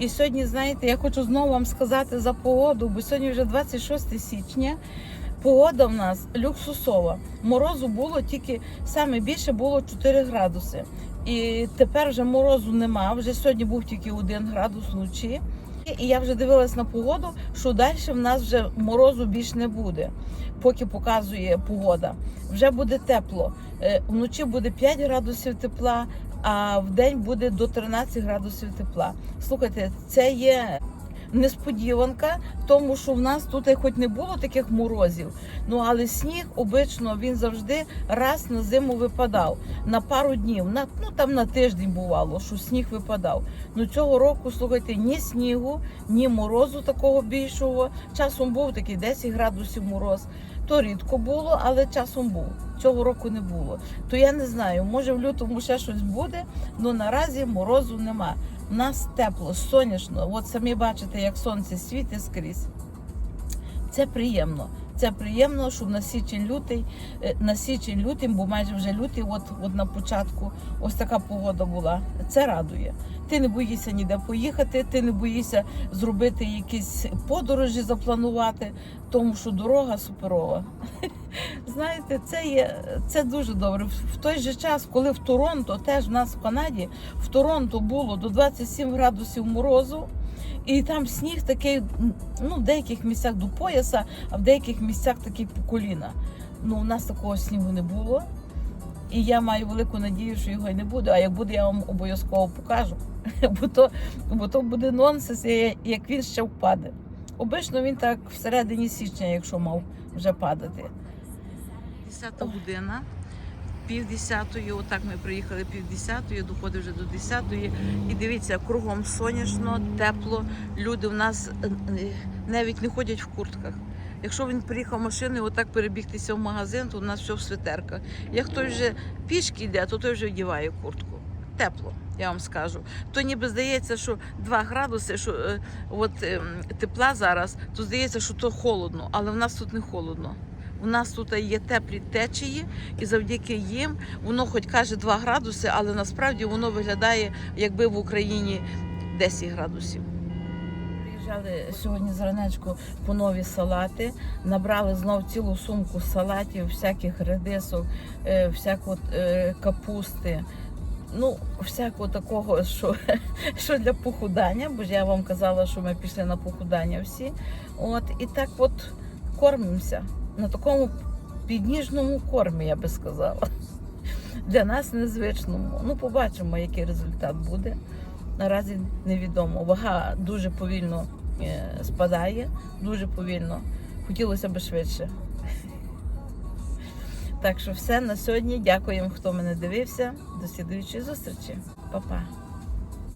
І сьогодні, знаєте, я хочу знову вам сказати за погоду, бо сьогодні вже 26 січня. Погода в нас люксусова. Морозу було тільки саме більше було 4 градуси. І тепер вже морозу нема. Вже сьогодні був тільки 1 градус вночі. І я вже дивилась на погоду, що далі в нас вже морозу більш не буде, поки показує погода. Вже буде тепло. Е, Вночі буде 5 градусів тепла, а в день буде до 13 градусів тепла. Слухайте, це є несподіванка, тому що в нас тут хоч не було таких морозів, ну але сніг обично він завжди раз на зиму випадав на пару днів. На ну там на тиждень бувало, що сніг випадав. Ну цього року слухайте ні снігу, ні морозу такого більшого. Часом був такий 10 градусів мороз. То рідко було, але часом був. Цього року не було. То я не знаю, може в лютому ще щось буде, але наразі морозу нема. У нас тепло, сонячно. От самі бачите, як сонце світить скрізь. Це приємно. Це приємно, що на січень лютий, е, на січень лютий, бо майже вже лютий, от, от на початку ось така погода була. Це радує. Ти не боїшся ніде поїхати, ти не боїшся зробити якісь подорожі, запланувати, тому що дорога суперова. Знаєте, це є це дуже добре. В той же час, коли в Торонто, теж в нас в Канаді, в Торонто було до 27 градусів морозу. І там сніг такий, ну, в деяких місцях до пояса, а в деяких місцях такий по коліна. Ну, у нас такого снігу не було. І я маю велику надію, що його й не буде. А як буде, я вам обов'язково покажу. Бо то, бо то буде нонсенс, як він ще впаде. Обично він так всередині січня, якщо мав вже падати. Десята година. Пів десятої, отак ми приїхали пів десятої, доходить вже до десятої. І дивіться, кругом сонячно, тепло. Люди в нас е, е, навіть не ходять в куртках. Якщо він приїхав машиною, отак перебігтися в магазин, то у нас все в свитерках. Як хтось вже пішки йде, то той вже вдіває куртку. Тепло, я вам скажу. То ніби здається, що 2 градуси, що е, от е, тепла зараз, то здається, що то холодно, але в нас тут не холодно. У нас тут є теплі течії, і завдяки їм воно хоч каже 2 градуси, але насправді воно виглядає, якби в Україні 10 градусів. Приїжджали сьогодні зранечку по нові салати, набрали знов цілу сумку салатів, всяких редисок, е, всякої е, капусти. Ну, всякого такого, що, що для похудання, бо ж я вам казала, що ми пішли на похудання всі. От, і так от кормимося на такому підніжному кормі, я би сказала. Для нас незвичному. Ну, побачимо, який результат буде. Наразі невідомо. Вага дуже повільно спадає, дуже повільно. Хотілося б швидше. Так що все на сьогодні. Дякуємо, хто мене дивився. До слідуючої зустрічі. Па-па.